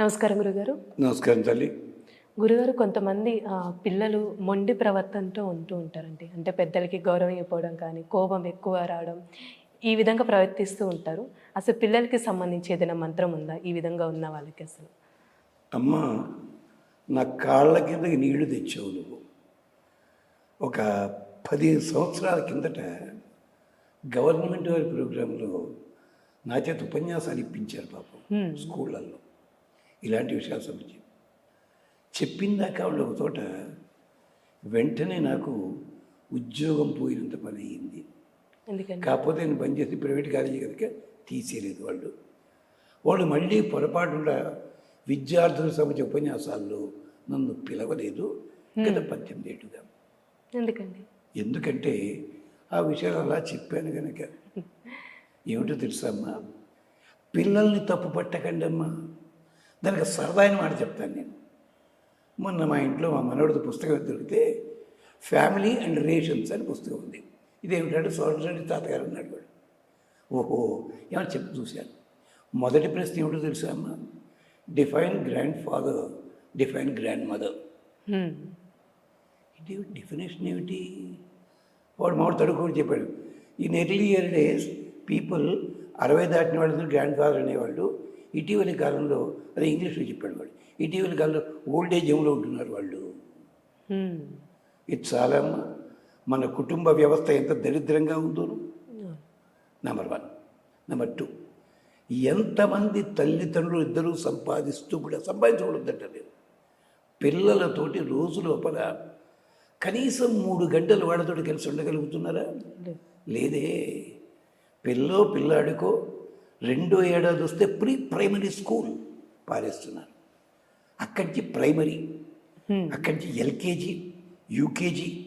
నమస్కారం గురుగారు. నమస్కారం తల్లి. గురుగారు కొంతమంది పిల్లలు మొండి ప్రవర్తనతో ఉంటూ ఉంటారండి. అంటే పెద్దలకి గౌరవం ఇవ్వడం కానీ కోపం ఎక్కువ రావడం ఈ విధంగా ప్రవర్తిస్తూ ఉంటారు. అసలు పిల్లలకి సంబంధించి ఏదైనా మంత్రం ఉందా? ఈ విధంగా ఉన్న వాళ్ళకి అసలు? అమ్మ నా కాళ్ళ కిందకి నీళ్ళు తెచ్చావు నువ్వు. ఒక పదిహేను సంవత్సరాల కిందట గవర్నమెంట్ వారి ప్రోగ్రాంలో నా చేత ఉపన్యాసాలు ఇప్పించారు పాపం. స్కూళ్ళల్లో. ఇలాంటి విషయాలు సంబంధించి చెప్పిందాక వాళ్ళు ఒక చోట వెంటనే నాకు ఉద్యోగం పోయినంత పని అయ్యింది. కాకపోతే నేను పనిచేసి ప్రైవేట్ కాలేజీ కనుక తీసేయలేదు వాళ్ళు. వాళ్ళు మళ్ళీ పొరపాటున విద్యార్థులకు సంబంధించిన ఉపన్యాసాల్లో నన్ను పిలవలేదు. గత పద్దెనిమిది ఏళ్ళుగా ఎందుకండి? ఎందుకంటే ఆ విషయాలు అలా చెప్పాను కనుక ఏమిటో తెలుసా అమ్మా? పిల్లల్ని తప్పు పట్టకండి అమ్మా దానికి సరదా అయిన మాట చెప్తాను నేను. మొన్న మా ఇంట్లో మా మనవడితో పుస్తకం దొరికితే ఫ్యామిలీ అండ్ రిలేషన్స్ అని పుస్తకం ఉంది. ఇదేమిటంటే సోదరుడి తాతగారు ఉన్నాడు వాడు. ఓహో ఏమని చెప్పి చూశాను. మొదటి ప్రశ్న ఏమిటో తెలుసా అమ్మా? Define grandfather define grandmother. ఇది డెఫినేషన్ ఏమిటి? వాడు మామిడి తడుకోడు చెప్పాడు. ఈ ఎర్లీ ఇయర్ డేస్ పీపుల్ అరవై దాటిన వాళ్ళు గ్రాండ్ ఫాదర్ అనేవాళ్ళు. ఇటీవలి కాలంలో అదే ఇంగ్లీష్లో చెప్పాడు వాడు ఇటీవలి కాలంలో ఓల్డ్ ఏజ్ హోమ్లో ఉంటున్నారు వాళ్ళు. ఇది చాలా. మన కుటుంబ వ్యవస్థ ఎంత దరిద్రంగా ఉందో. నెంబర్ వన్ నెంబర్ టూ ఎంతమంది తల్లిదండ్రులు ఇద్దరూ సంపాదిస్తూ కూడా సంపాదించకూడదంట నేను పిల్లలతోటి రోజు లోపల కనీసం మూడు గంటలు వాళ్ళతోటి కలిసి ఉండగలుగుతున్నారా లేదు. లేదే పిల్లో పిల్లాడికో రెండో ఏడాది వస్తే ప్రీ ప్రైమరీ స్కూల్ పారేస్తున్నారు. అక్కడి నుంచి ప్రైమరీ. అక్కడి నుంచి ఎల్కేజీ యూకేజీ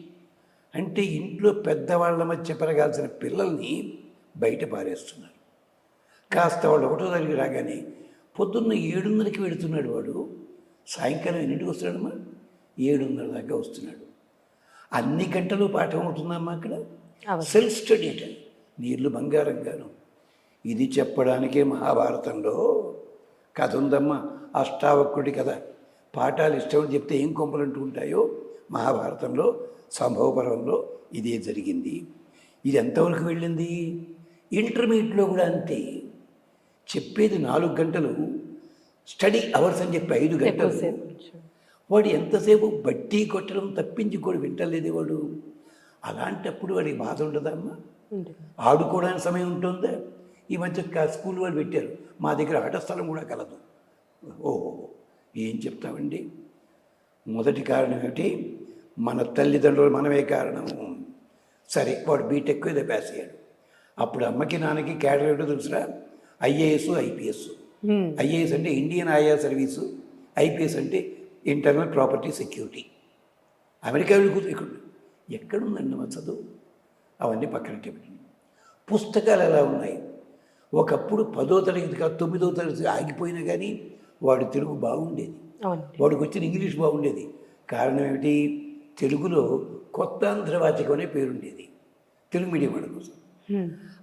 అంటే ఇంట్లో పెద్దవాళ్ళ మధ్య పెరగాల్సిన పిల్లల్ని బయట పారేస్తున్నారు. కాస్త వాళ్ళు ఒకటో తరగతి రాగానే పొద్దున్న ఏడున్నరకి వెడుతున్నాడు వాడు సాయంకాలం ఎన్నింటికి వస్తున్నాడమ్మా? ఏడున్నర దాకా వస్తున్నాడు. అన్ని గంటలు పాఠం అవుతుందమ్మా అక్కడ. సెల్ఫ్ స్టడీ అంటే నీళ్ళు బంగారంగాను ఇది చెప్పడానికే మహాభారతంలో కథ ఉందమ్మా అష్టావకుడి కథ. పాఠాలు ఇష్టమని చెప్తే ఏం కొంపలంటూ ఉంటాయో మహాభారతంలో సంభవ పర్వంలో ఇదే జరిగింది. ఇది ఎంతవరకు వెళ్ళింది? ఇంటర్మీడియట్లో కూడా అంతే. చెప్పేది నాలుగు గంటలు స్టడీ అవర్స్ అని చెప్పి ఐదు గంటలు. వాడు ఎంతసేపు బట్టి కొట్టడం తప్పించి కూడా వింటలేదు వాడు. అలాంటప్పుడు వాడికి బాధ ఉండదమ్మా. ఆడుకోవడానికి సమయం ఉంటుందా? ఈ మధ్య స్కూల్ వాళ్ళు పెట్టారు. మా దగ్గర ఆట స్థలం కూడా కలదు. ఓహో ఏం చెప్తామండి? మొదటి కారణం ఏమిటి? మన తల్లిదండ్రులు మనమే కారణం. సరే వాడు బీటెక్ ఏదో పాస్ అయ్యాడు. అప్పుడు అమ్మకి నాన్నకి క్యాడర్ ఏమిటో తెలుసురా? IAS IPS. ఐఏఎస్ అంటే ఇండియన్ ఆయా సర్వీసు. ఐపీఎస్ అంటే ఇంటర్నల్ ప్రాపర్టీ సెక్యూరిటీ. అమెరికా వెళ్ళి ఇక్కడ ఎక్కడుందండి మా చదువు? అవన్నీ పక్కన పెట్టండి. పుస్తకాలు ఎలా ఉన్నాయి? ఒకప్పుడు పదో తరగతి కాదు తొమ్మిదో తరగతి ఆగిపోయినా కానీ వాడు తెలుగు బాగుండేది. వాడికి వచ్చిన ఇంగ్లీష్ బాగుండేది. కారణం ఏమిటి? తెలుగులో కొత్త ఆంధ్రవాచకం అనే పేరుండేది. తెలుగు మీడియం వాడి కోసం.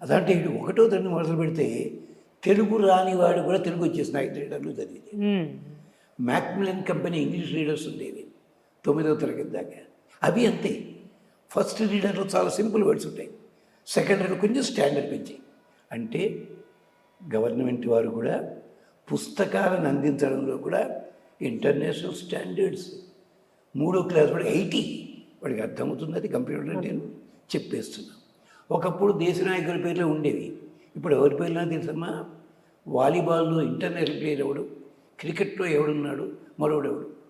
అదంటే ఇటు ఒకటో తరగతి మొదలు పెడితే తెలుగు రాని వాడు కూడా తెలుగు వచ్చేసిన ఐదు రీడర్లు చదివింది. హ్మ్. మ్యాక్మిలన్ కంపెనీ ఇంగ్లీష్ రీడర్స్ ఉండేవి తొమ్మిదవ తరగతి దాకా. అవి అంతే. ఫస్ట్ రీడర్లో చాలా సింపుల్ వర్డ్స్ ఉంటాయి. సెకండ్ రీడర్ కొంచెం స్టాండర్డ్ పెంచి అంటే గవర్నమెంట్ వారు కూడా పుస్తకాలను అందించడంలో కూడా ఇంటర్నేషనల్ స్టాండర్డ్స్. మూడో క్లాస్ వాడు ఎయిటీ వాడికి అర్థమవుతుంది అది కంప్యూటర్ అంటే నేను చెప్పేస్తున్నా. ఒకప్పుడు దేశ నాయకుల పేర్లు ఉండేవి. ఇప్పుడు ఎవరి పేర్లు తెలుసమ్మా? వాలీబాల్లో ఇంటర్నేషనల్ ప్లేయర్ ఎవడు? క్రికెట్లో ఎవడున్నాడు? మరొకడెవడు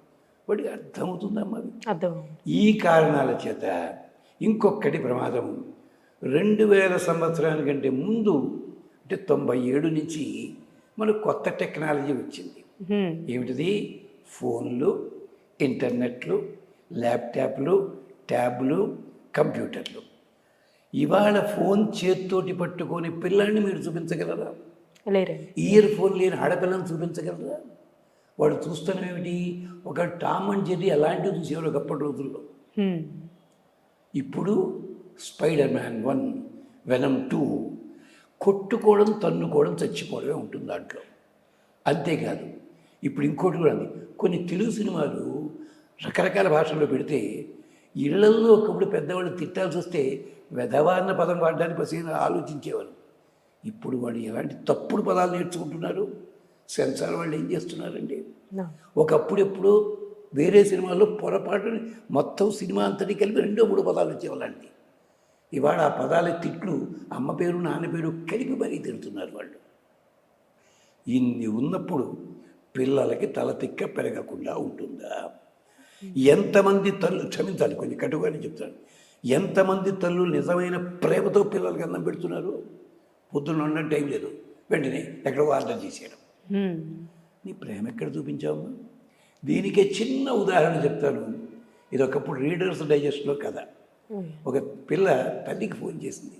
వాడికి అర్థమవుతుందమ్మా అర్థం ఈ కారణాల చేత ఇంకొకటి ప్రమాదం రెండు వేల సంవత్సరానికంటే ముందు అంటే తొంభై ఏడు నుంచి మనకు కొత్త టెక్నాలజీ వచ్చింది. ఏమిటిది? ఫోన్లు ఇంటర్నెట్లు ల్యాప్టాప్లు ట్యాబ్లు కంప్యూటర్లు. ఇవాళ ఫోన్ చేత్తోటి పట్టుకొని పిల్లాన్ని మీరు చూపించగలరా? ఇయర్ ఫోన్ లేని ఆడపిల్లని చూపించగలరా? వాడు చూస్తున్నాం ఏమిటి? ఒక టామ్ అండ్ జెర్రీ అలాంటివి చూసేవారు ఒకప్పటి రోజుల్లో. ఇప్పుడు spider man one Venom two కొట్టుకోవడం తన్నుకోవడం చచ్చిపోవడమే ఉంటుంది దాంట్లో. అంతేకాదు ఇప్పుడు ఇంకోటి కూడా ఉంది. కొన్ని తెలుగు సినిమాలు రకరకాల భాషల్లో పెడితే ఇళ్ళలో ఒకప్పుడు పెద్దవాళ్ళు తిట్టాల్సి వస్తే వెధవాన్న పదం వాడడానికి పసిగా ఆలోచించేవారు. ఇప్పుడు వాళ్ళు ఎలాంటి తప్పుడు పదాలు నేర్చుకుంటున్నారు? సెన్సార్ వాళ్ళు ఏం చేస్తున్నారండి. ఒకప్పుడు ఎప్పుడు వేరే సినిమాల్లో పొరపాటు మొత్తం సినిమా అంతటి కలిపి రెండో మూడు పదాలు వచ్చేవాళ్ళండి ఇవాళ ఆ పదాల తిట్లు అమ్మ పేరు నాన్న పేరు కలిపి మరీ తిడుతున్నారు వాళ్ళు. ఇన్ని ఉన్నప్పుడు పిల్లలకి తల తిక్క పెరగకుండా ఉంటుందా? ఎంతమంది తల్లు క్షమించాలి కొంచెం కటుగానే చెప్తాను. ఎంతమంది తల్లు నిజమైన ప్రేమతో పిల్లలకి అన్నం పెడుతున్నారు? పొద్దున్న ఉండడం టైం లేదు. వెంటనే ఎక్కడో ఆర్డర్ చేసేయడం. నీ ప్రేమ ఎక్కడ చూపించావు దీనికే చిన్న ఉదాహరణ చెప్తాను. ఇది ఒకప్పుడు రీడర్స్ డైజెస్ట్లో కథ. ఓయ్. ఒక పిల్ల తల్లికి ఫోన్ చేసింది.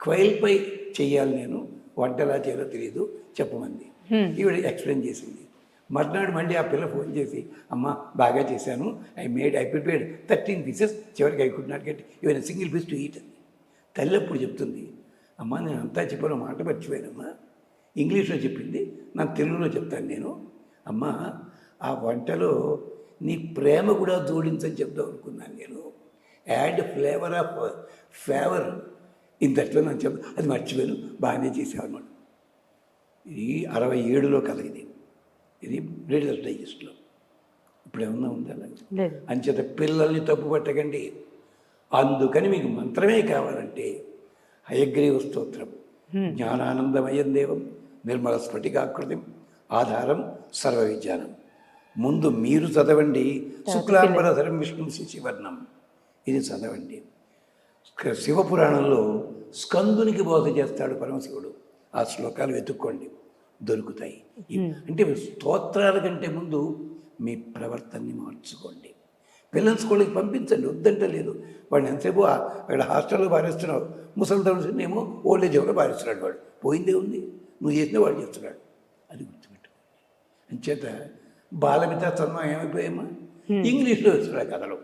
క్వైల్పై చెయ్యాలి నేను వంట ఎలా చేయాలో తెలియదు చెప్పమంది. ఈవిడ ఎక్స్ప్లెయిన్ చేసింది. మర్నాడు మళ్ళీ ఆ పిల్ల ఫోన్ చేసి అమ్మ బాగా చేశాను. I made I prepared thirteen pieces చివరికి I could not get even single piece to eat అంది తల్లి అప్పుడు చెప్తుంది అమ్మ నేను అంతా చెప్పాను మాట మర్చిపోయానమ్మా. ఇంగ్లీష్లో చెప్పింది నాకు తెలుగులో చెప్తాను నేను. అమ్మ ఆ వంటలో నీ ప్రేమ కూడా జోడించని చెప్దాం అనుకున్నాను నేను. యాడ్ ఫ్లేవర్ ఆఫ్ ఫేవర్ ఇంతట్లో నాకు చెప్ అది మర్చిపోయాను. బాగానే చేసావు అనమాట ఇది అరవై ఏడులో కథ ఇది. ఇది రీడర్స్ డైజెస్ట్లో. ఇప్పుడు ఏమన్నా ఉందా? అంచేత పిల్లల్ని తప్పు పట్టకండి. అందుకని మీకు మంత్రమే కావాలంటే హయగ్రీవ స్తోత్రం. జ్ఞానానందమయం దేవం నిర్మల స్ఫటికాకృతి ఆధారం సర్వ విజ్ఞానం ముందు మీరు చదవండి. శుక్లాంబరధరం విష్ణు శిశివర్ణం. ఇది చదవండి. శివపురాణంలో స్కందునికి బోధ చేస్తాడు పరమశివుడు. ఆ శ్లోకాలు వెతుక్కోండి. దొరుకుతాయి. అంటే స్తోత్రాల కంటే ముందు మీ ప్రవర్తనని మార్చుకోండి. పిల్లల స్కూల్కి పంపించండి. వద్దంటే లేదు. వాడిని ఎంతసేపు అక్కడ హాస్టల్లో పారేస్తున్నావు? ముసలి ఏమో ఓల్డ్ ఏజ్ హోమ్లో పారేస్తున్నాడు వాడు. పోయిందే ఉంది. నువ్వు చేసిన వాడు చేస్తున్నాడు. అది గుర్తుపెట్టుకోండి. అంచేత బాలమిత చదువు ఏమైపోయామా ఇంగ్లీష్లో వేస్తున్నాడు కథలో.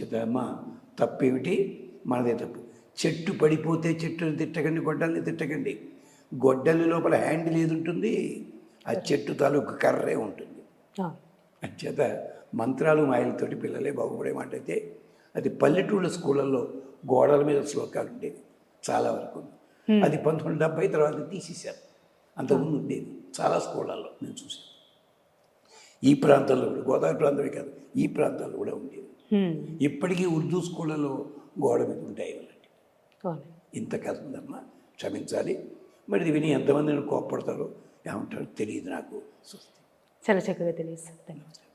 అమ్మ తప్పేమిటి? మనదే తప్పు. చెట్టు పడిపోతే చెట్టుని తిట్టకండి గొడ్డల్ని తిట్టకండి. గొడ్డలి లోపల హ్యాండిల్ ఏది ఉంటుంది? ఆ చెట్టు తాలూకు కర్రే ఉంటుంది. అంచేత మంత్రాలు మాయలతోటి పిల్లలే బాగుపడే మాట అయితే అది పల్లెటూళ్ళ స్కూళ్ళల్లో గోడల మీద శ్లోకాలు ఉండేవి. చాలా వరకు. అది పంతొమ్మిది డెబ్బై తర్వాత తీసేశారు. అంతకుముందు ఉండేది. చాలా స్కూళ్ళల్లో నేను చూశాను ఈ ప్రాంతాల్లో కూడా గోదావరి ప్రాంతమే కాదు ఈ ప్రాంతాల్లో కూడా ఉండేది. ఇప్పటికీ ఉర్దూ స్కూళ్ళలో గోడ మీద ఉంటాయి. ఇంత కథ ఉందమ్మా క్షమించాలి. మరి ఇది విని ఎంతమంది కోప్పడతారో ఏమంటారో తెలియదు నాకు. చాలా చక్కగా తెలియదు ధన్యవాదాలు